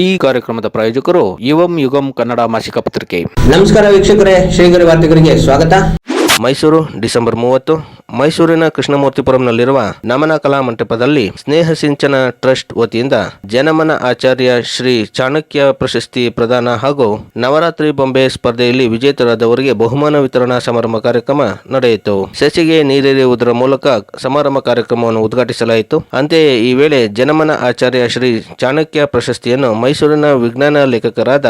ಈ ಕಾರ್ಯಕ್ರಮದ ಪ್ರಾಯೋಜಕರು ಯುವಂ ಯುಗಂ ಕನ್ನಡ ಮಾಸಿಕ ಪತ್ರಿಕೆ. ನಮಸ್ಕಾರ ವೀಕ್ಷಕರೇ ಶ್ರೀಗರಿ ವಾರ್ತೆಗರಿಗೆ ಸ್ವಾಗತ. ಮೈಸೂರು ಡಿಸೆಂಬರ್ ಮೂವತ್ತು. ಮೈಸೂರಿನ ಕೃಷ್ಣಮೂರ್ತಿಪುರಂನಲ್ಲಿರುವ ನಮನ ಕಲಾ ಮಂಟಪದಲ್ಲಿ ಸ್ನೇಹ ಸಿಂಚನ ಟ್ರಸ್ಟ್ ವತಿಯಿಂದ ಜನಮನ ಆಚಾರ್ಯ ಶ್ರೀ ಚಾಣಕ್ಯ ಪ್ರಶಸ್ತಿ ಪ್ರದಾನ ಹಾಗೂ ನವರಾತ್ರಿ ಬೊಂಬೆ ಸ್ಪರ್ಧೆಯಲ್ಲಿ ವಿಜೇತರಾದವರಿಗೆ ಬಹುಮಾನ ವಿತರಣಾ ಸಮಾರಂಭ ಕಾರ್ಯಕ್ರಮ ನಡೆಯಿತು. ಸಸಿಗೆ ನೀರೆರೆಯುವುದರ ಮೂಲಕ ಸಮಾರಂಭ ಕಾರ್ಯಕ್ರಮವನ್ನು ಉದ್ಘಾಟಿಸಲಾಯಿತು. ಅಂತೆಯೇ ಈ ವೇಳೆ ಜನಮನ ಆಚಾರ್ಯ ಶ್ರೀ ಚಾಣಕ್ಯ ಪ್ರಶಸ್ತಿಯನ್ನು ಮೈಸೂರಿನ ವಿಜ್ಞಾನ ಲೇಖಕರಾದ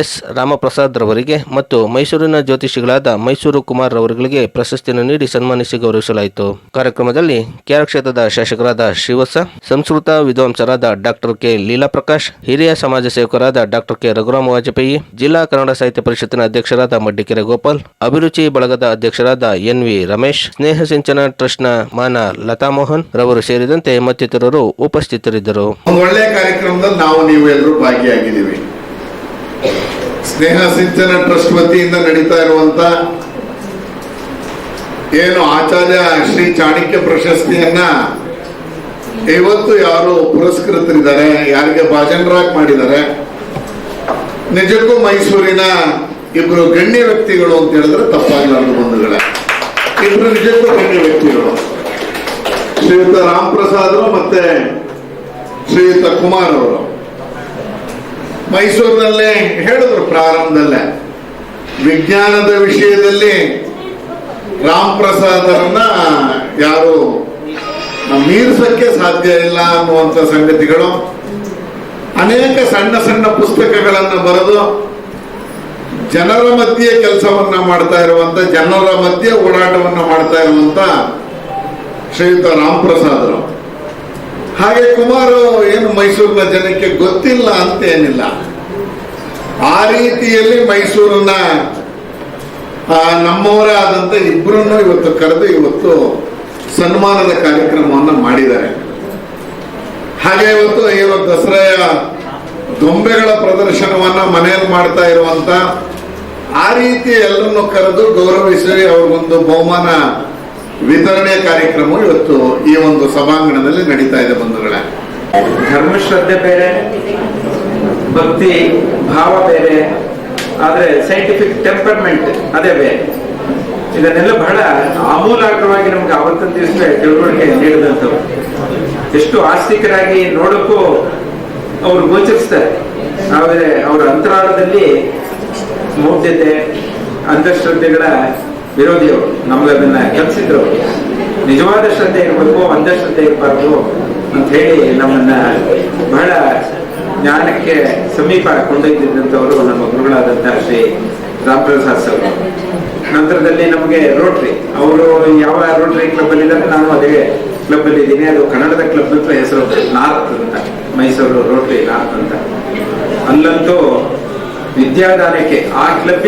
ಎಸ್ ರಾಮಪ್ರಸಾದ್ ರವರಿಗೆ ಮತ್ತು ಮೈಸೂರಿನ ಜ್ಯೋತಿಷಿಗಳಾದ ಮೈಸೂರು ಕುಮಾರ್ ರವರುಗಳಿಗೆ ಪ್ರಶಸ್ತಿಯನ್ನು ನೀಡಿ ಸನ್ಮಾನಿಸಿ ಗೌರವಿಸಲಾಯಿತು ಕಾರ್ಯಕ್ರಮದಲ್ಲಿ ಕೆಆರ್ ಕ್ಷೇತ್ರದ ಶಾಸಕರಾದ ಶಿವಸ, ಸಂಸ್ಕೃತ ವಿದ್ವಾಂಸರಾದ ಡಾಕ್ಟರ್ ಕೆ ಲೀಲಾ ಪ್ರಕಾಶ್ ಹಿರಿಯ ಸಮಾಜ ಸೇವಕರಾದ ಡಾಕ್ಟರ್ ಕೆ ರಘುರಾಮ್ ವಾಜಪೇಯಿ, ಜಿಲ್ಲಾ ಕನ್ನಡ ಸಾಹಿತ್ಯ ಪರಿಷತ್ತಿನ ಅಧ್ಯಕ್ಷರಾದ ಮಡ್ಡಿಕೆರೆ ಗೋಪಾಲ್, ಅಭಿರುಚಿ ಬಳಗದ ಅಧ್ಯಕ್ಷರಾದ ಎನ್ ವಿ ರಮೇಶ್, ಸ್ನೇಹ ಸಿಂಚನ ಟ್ರಸ್ಟ್ನ ಮಾನ ಲತಾ ಮೋಹನ್ ರವರು ಸೇರಿದಂತೆ ಮತ್ತಿತರರು ಉಪಸ್ಥಿತರಿದ್ದರು. ಒಳ್ಳೆಯ ಕಾರ್ಯಕ್ರಮದಲ್ಲಿ ನಾವು ನೀವು ಎಲ್ಲರೂ ಭಾಗಿಯಾಗಿದ್ದೀವಿ. ಸ್ನೇಹ ಸಿಂಚನ ಟ್ರಸ್ಟ್ ವತಿಯಿಂದ ನಡೀತಾ ಇರುವಂತ ಏನು ಆಚಾರ್ಯ ಶ್ರೀ ಚಾಣಕ್ಯ ಪ್ರಶಸ್ತಿಯನ್ನ ಇವತ್ತು ಯಾರು ಪುರಸ್ಕೃತರಿದ್ದಾರೆ, ಯಾರಿಗೆ ಭಾಜನರಾಗಿ ಮಾಡಿದ್ದಾರೆ, ನಿಜಕ್ಕೂ ಮೈಸೂರಿನ ಇಬ್ರು ಗಣ್ಯ ವ್ಯಕ್ತಿಗಳು ಅಂತ ಹೇಳಿದ್ರೆ ತಪ್ಪಾಗಲಾರದು ಬಂಧುಗಳೇ. ಇಬ್ರು ನಿಜಕ್ಕೂ ಗಣ್ಯ ವ್ಯಕ್ತಿಗಳು. ಶ್ರೀಯುತ ರಾಮ್ ಪ್ರಸಾದ್ ಮತ್ತೆ ಶ್ರೀಯುತ ಕುಮಾರ್ ಅವರು. ಮೈಸೂರಿನಲ್ಲೇ ಹೇಳಿದ್ರು ಪ್ರಾರಂಭದಲ್ಲೇ. ವಿಜ್ಞಾನದ ವಿಷಯದಲ್ಲಿ ರಾಮ್ ಪ್ರಸಾದರನ್ನ ಯಾರು ಮೀರಿಸಕ್ಕೆ ಸಾಧ್ಯ ಇಲ್ಲ ಅನ್ನುವಂಥ ಸಂಗತಿಗಳು. ಅನೇಕ ಸಣ್ಣ ಸಣ್ಣ ಪುಸ್ತಕಗಳನ್ನು ಬರೆದು ಜನರ ಮಧ್ಯೆ ಕೆಲಸವನ್ನ ಮಾಡ್ತಾ ಇರುವಂತ, ಜನರ ಮಧ್ಯೆ ಓಡಾಟವನ್ನ ಮಾಡ್ತಾ ಇರುವಂತ ಶ್ರೀಯುತ ರಾಮ್ ಪ್ರಸಾದರು. ಹಾಗೆ ಕುಮಾರ್ ಏನು ಮೈಸೂರಿನ ಜನಕ್ಕೆ ಗೊತ್ತಿಲ್ಲ ಅಂತ ಏನಿಲ್ಲ ಆ ರೀತಿಯಲ್ಲಿ ಮೈಸೂರನ್ನ ನಮ್ಮವರೇ ಆದಂತ ಇಬ್ಬರನ್ನು ಇವತ್ತು ಕರೆದು ಇವತ್ತು ಸನ್ಮಾನದ ಕಾರ್ಯಕ್ರಮವನ್ನು ಮಾಡಿದ್ದಾರೆ. ಹಾಗೆ ಇವತ್ತು ಇವತ್ತು ದಸರೆಯ ಗೊಂಬೆಗಳ ಪ್ರದರ್ಶನವನ್ನ ಮನೆಯಲ್ಲಿ ಮಾಡ್ತಾ ಇರುವಂತ ಆ ರೀತಿ ಎಲ್ಲರನ್ನು ಕರೆದು ಗೌರವಿಸಿ ಅವ್ರಿಗೊಂದು ಬಹುಮಾನ ವಿತರಣೆ ಕಾರ್ಯಕ್ರಮ ಇವತ್ತು ಈ ಒಂದು ಸಭಾಂಗಣದಲ್ಲಿ ನಡೀತಾ ಇದೆ ಬಂಧುಗಳೇ. ಧರ್ಮಶ್ರದ್ಧೆ ಬೇರೆ, ಭಕ್ತಿ, ಭಾವ ಬೇರೆ. ಆದ್ರೆ ಸೈಂಟಿಫಿಕ್ ಟೆಂಪರ್ಮೆಂಟ್ ಅದೇ ಬೇರೆ. ಇದನ್ನೆಲ್ಲ ಬಹಳ ಆಮೂಲಾಗ್ರವಾಗಿ ನಮ್ಗೆ ಆವತ್ತಿನ ದಿವಸ ತಿಳುವಳಿಕೆ ನೀಡಿದಂಥವ್ರು. ಎಷ್ಟು ಆಸ್ತಿಕರಾಗಿ ನೋಡಕ್ಕೂ ಅವ್ರು ಗೋಚರಿಸ್ತಾರೆ. ಆದರೆ ಅವರ ಅಂತರಾಳದಲ್ಲಿ ಮೌಢ್ಯತೆ ಅಂಧಶ್ರದ್ಧೆಗಳ ವಿರೋಧಿಯವರು ಅದನ್ನ ಕಲಿಸಿದ್ರು ನಿಜವಾದ ಶ್ರದ್ಧೆ ಇರಬೇಕು, ಅಂಧಶ್ರದ್ಧೆ ಇರಬಾರ್ದು ಅಂತ ಹೇಳಿ ನಮ್ಮನ್ನ ಬಹಳ ಜ್ಞಾನಕ್ಕೆ ಸಮೀಪ ಕೊಂಡೊಯ್ದಿದ್ದಂಥವರು ನಮ್ಮ ಗುರುಗಳಾದಂತಹ ಶ್ರೀ ರಾಮಪ್ರಸಾದ್ ಸರ್. ನಂತರದಲ್ಲಿ ನಮಗೆ ರೋಟ್ರಿ. ಅವರು ಯಾವ ರೋಟ್ರಿ ಕ್ಲಬ್ ಅಲ್ಲಿ ಇದ್ದಾರೆ? ನಾನು ಅದೇ ಕ್ಲಬ್ ಅಲ್ಲಿ ಇದ್ದೀನಿ. ಅದು ಕನ್ನಡದ ಕ್ಲಬ್ ಅಂತ ಹೆಸರು ನಾರ್ತ್ ಅಂತ. ಮೈಸೂರು ರೋಟ್ರಿ ನಾರ್ತ್ ಅಂತ. ಅಲ್ಲಂತೂ ವಿದ್ಯಾದಾನಕ್ಕೆ ಆ ಕ್ಲಬ್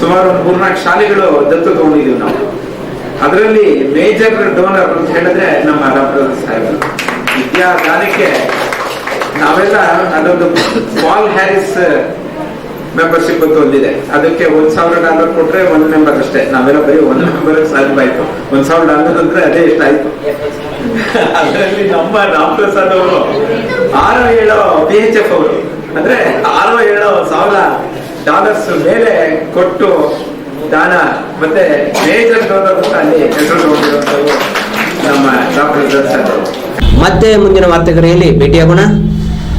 ಸುಮಾರು ಒಂದು ಮೂರ್ನಾಲ್ಕು ಶಾಲೆಗಳು ದತ್ತು ತಗೊಂಡಿದೀವಿ ನಾವು. ಅದರಲ್ಲಿ ಮೇಜರ್ ಡೋನರ್ ಅಂತ ಹೇಳಿದ್ರೆ ನಮ್ಮ ರಾಮಪ್ರಸಾದ್ ಸಾಹೇಬ್. ವಿದ್ಯಾದಾನಕ್ಕೆ ನಾವೆಲ್ಲ ಅದೊಂದು ಪಾಲ್ ಹ್ಯಾರಿಸ್ ಮೆಂಬರ್ಶಿಪ್ ಅಂತ ಒಂದಿದೆ. ಅದಕ್ಕೆ ಒಂದ್ ಸಾವಿರ ಡಾಲರ್ ಕೊಟ್ರೆ ಒಂದ್ ಮೆಂಬರ್ ಅಷ್ಟೇ. ನಾವೆಲ್ಲ ಬರೀ ಒಂದ್ ಮೆಂಬರ್ ಸಾಧ್ಯವಾಯ್ತು ಒಂದ್ ಸಾವಿರ ಡಾಲರ್ ಅಂದ್ರೆ ಅದೇ ಎಷ್ಟಾಯ್ತು ಅದರಲ್ಲಿ ನಮ್ಮ ರಾಮಪ್ರಸಾದ್ ಅವರು ಆರು ಏಳು ಪಿ ಎಚ್ ಎಫ್ ಅವರು. ಅಂದ್ರೆ ಆರು ಏಳು ಸಾವಿರ ಡಾಲರ್ಸ್ ಮೇಲೆ ಕೊಟ್ಟು ದಾನ. ಮತ್ತೆ ಮೇಜರ್ ಡೋನರ್ ಅಂತ ಅಲ್ಲಿ ಹೆಸರು ತಗೊಂಡಿರುವಂತವರು ನಮ್ಮ ರಾಮಪ್ರಸಾದ್ ಸರ್ ಅವರು. ಮತ್ತೆ ಮುಂದಿನ ವಾರ್ತೆಗರೆಯಲ್ಲಿ ಭೇಟಿಯಾಗೋಣ.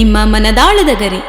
ನಿಮ್ಮ ಮನದಾಳದ ಗರಿ.